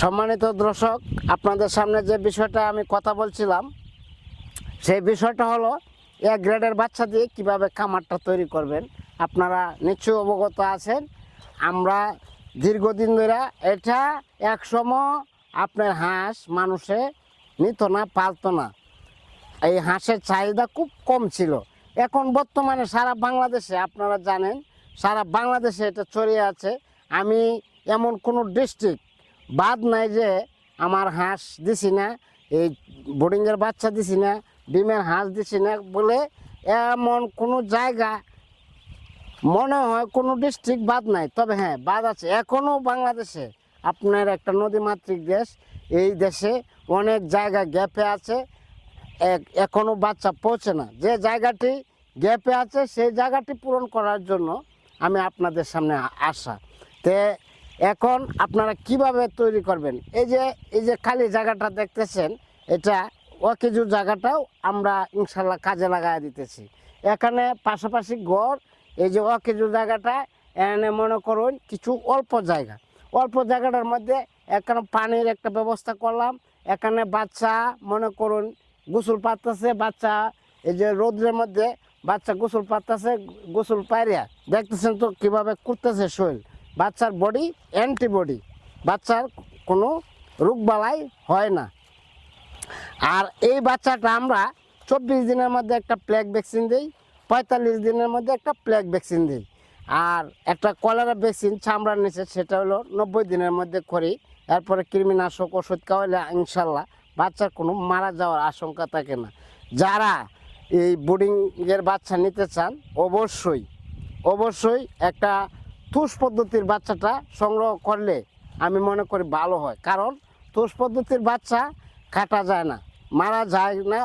সম্মানিত দর্শক, আপনাদের সামনে যে বিষয়টা আমি কথা বলছিলাম, সেই বিষয়টা হলো এক গ্রেডের বাচ্চা দিয়ে কীভাবে খামারটা তৈরি করবেন। আপনারা নিশ্চয়ই অবগত আছেন, আমরা দীর্ঘদিন ধরে এটা একসময় আপনার হাঁস মানুষে নিত না, পালতো না। এই হাঁসের চাহিদা খুব কম ছিল। এখন বর্তমানে সারা বাংলাদেশে, আপনারা জানেন, সারা বাংলাদেশে এটা ছড়িয়ে আছে। আমি এমন কোনো ডিস্ট্রিক্ট বাদ নাই যে আমার হাঁস দিছি না, এই বোর্ডিংয়ের বাচ্চা দিছি না, ডিমের হাঁস দিছি না বলে এমন কোনো জায়গা মনে হয় কোনো ডিস্ট্রিক্ট বাদ নাই। তবে হ্যাঁ বাদ আছে। এখনও বাংলাদেশে আপনার একটা নদীমাতৃক দেশ। এই দেশে অনেক জায়গা গ্যাপে আছে। এক- এখনও বাচ্চা পৌঁছে না। যে জায়গাটি গ্যাপে আছে, সেই জায়গাটি পূরণ করার জন্য আমি আপনাদের সামনে আসা। তে এখন আপনারা কীভাবে তৈরি করবেন? এই যে এই যে খালি জায়গাটা দেখতেছেন, এটা অকেজু জায়গাটাও আমরা ইনশাল্লাহ কাজে লাগাই দিতেছি। এখানে পাশাপাশি গড় এই যে অকেজু জায়গাটা, এখানে মনে করুন কিছু অল্প জায়গা। অল্প জায়গাটার মধ্যে এখানে পানির একটা ব্যবস্থা করলাম। এখানে বাচ্চা মনে করুন গোসল পাততেছে বাচ্চা এই যে রোদ্রের মধ্যে বাচ্চা গোসল পাততেছে গোসল পাইরিয়া দেখতেছেন তো কীভাবে করতেছে শরীর। বাচ্চার বডি অ্যান্টিবডি বাচ্চার কোনো রোগবালাই হয় না। আর এই বাচ্চাটা আমরা চব্বিশ দিনের মধ্যে একটা প্লেগ ভ্যাকসিন দিই, পঁয়তাল্লিশ দিনের মধ্যে একটা প্লেগ ভ্যাকসিন দিই। আর একটা কলেরা ভ্যাকসিন চামড়ার নিচে, সেটা হলো নব্বই দিনের মধ্যে করি, এরপরে কৃমিনাশক ওষুধ খাওয়াইলে ইনশাল্লাহ বাচ্চার কোনো মারা যাওয়ার আশঙ্কা থাকে না। যারা এই বোর্ডিংয়ের বাচ্চা নিতে চান, অবশ্যই অবশ্যই একটা তুষ পদ্ধতির বাচ্চাটা সংগ্রহ করলে আমি মনে করি ভালো হয়। কারণ তুষ পদ্ধতির বাচ্চা কাটা যায় না, মারা যায় না,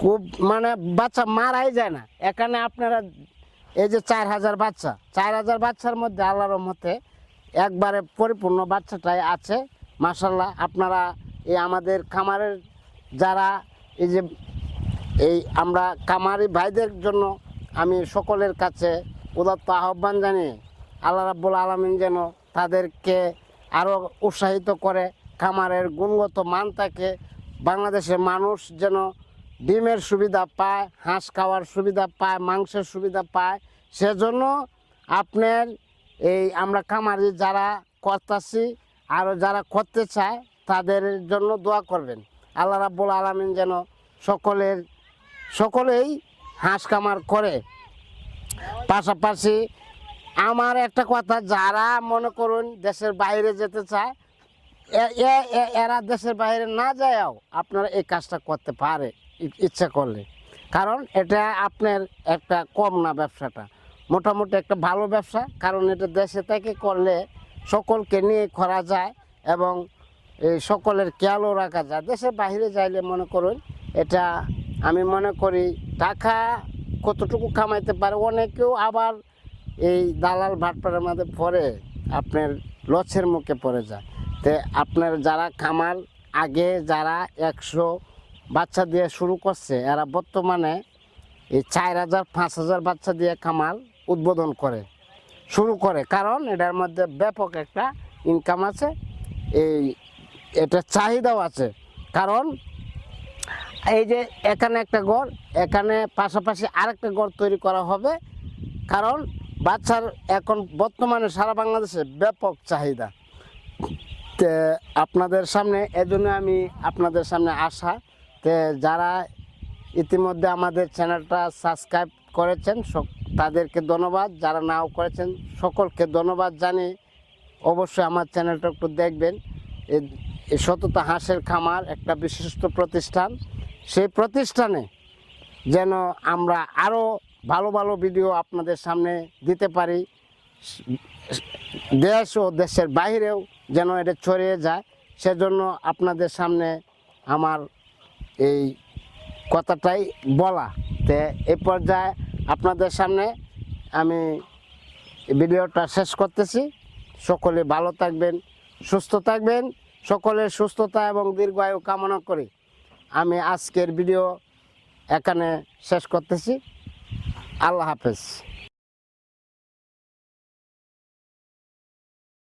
খুব মানে বাচ্চা মারাই যায় না। এখানে আপনারা এই যে চার হাজার বাচ্চা, চার হাজার বাচ্চার মধ্যে আল্লাহর রহমতে একবারে পরিপূর্ণ বাচ্চাটাই আছে। মাসাল্লাহ আপনারা এই আমাদের খামারের যারা এই যে এই আমরা কামারি ভাইদের জন্য আমি সকলের কাছে উদাত্ত আহ্বান জানিয়ে আল্লাহ রাব্বুল আলমিন যেন তাদেরকে আরও উৎসাহিত করে খামারের গুণগত মান থাকে বাংলাদেশের মানুষ যেন ডিমের সুবিধা পায়, হাঁস খাওয়ার সুবিধা পায়, মাংসের সুবিধা পায়, সেজন্য আপনার এই আমরা খামারি যারা করতেছি আরও যারা করতে চায় তাদের জন্য দোয়া করবেন। আল্লাহ রাব্বুল আলমিন যেন সকলের, সকলেই হাঁস কামার করে। পাশাপাশি আমার একটা কথা, যারা মনে করুন দেশের বাইরে যেতে চায় এরা দেশের বাইরে না যায়ও আপনারা এই কাজটা করতে পারে ইচ্ছা করলে। কারণ এটা আপনার একটা কম না ব্যবসাটা। মোটামুটি একটা ভালো ব্যবসা, কারণ এটা দেশে থেকে করলে সকলকে নিয়ে করা যায় এবং এই সকলের খেয়ালও রাখা যায়। দেশের বাইরে যাইলে মনে করুন, এটা আমি মনে করি টাকা কতটুকু কামাইতে পারে? অনেকেও আবার এই দালাল ভাটপাড়ের মধ্যে পড়ে, আপনার লসের মুখে পড়ে যায়। তে আপনার যারা কামাল, আগে যারা একশো বাচ্চা দিয়ে শুরু করছে, এরা বর্তমানে এই চার হাজার, পাঁচ হাজার বাচ্চা দিয়ে কামাল উদ্বোধন করে, শুরু করে। কারণ এটার মধ্যে ব্যাপক একটা ইনকাম আছে, এই এটা চাহিদাও আছে। কারণ এই যে এখানে একটা ঘর, এখানে পাশাপাশি আরেকটা ঘর তৈরি করা হবে। কারণ বাচ্চার এখন বর্তমানে সারা বাংলাদেশে ব্যাপক চাহিদা। তে আপনাদের সামনে, এজন্য আমি আপনাদের সামনে আসা। তে যারা ইতিমধ্যে আমাদের চ্যানেলটা সাবস্ক্রাইব করেছেন তাদেরকে ধন্যবাদ। যারা নাও করেছেন, সকলকে ধন্যবাদ জানি অবশ্যই আমার চ্যানেলটা একটু দেখবেন। সততা হাঁসের খামার, একটা বিশিষ্ট প্রতিষ্ঠান। সেই প্রতিষ্ঠানে যেন আমরা আরও ভালো ভালো ভিডিও আপনাদের সামনে দিতে পারি। দেশ ও দেশের বাইরেও যেন এটা ছড়িয়ে যায়। সেজন্য আপনাদের সামনে আমার এই কথাটাই বলা। তে এই পর্যায়ে আপনাদের সামনে আমি ভিডিওটা শেষ করতেছি। সকলে ভালো থাকবেন, সুস্থ থাকবেন। সকলের সুস্থতা এবং দীর্ঘায়ু কামনা করি। আমি আজকের ভিডিও এখানে শেষ করতেছি। আল্লাহ হাফেজ।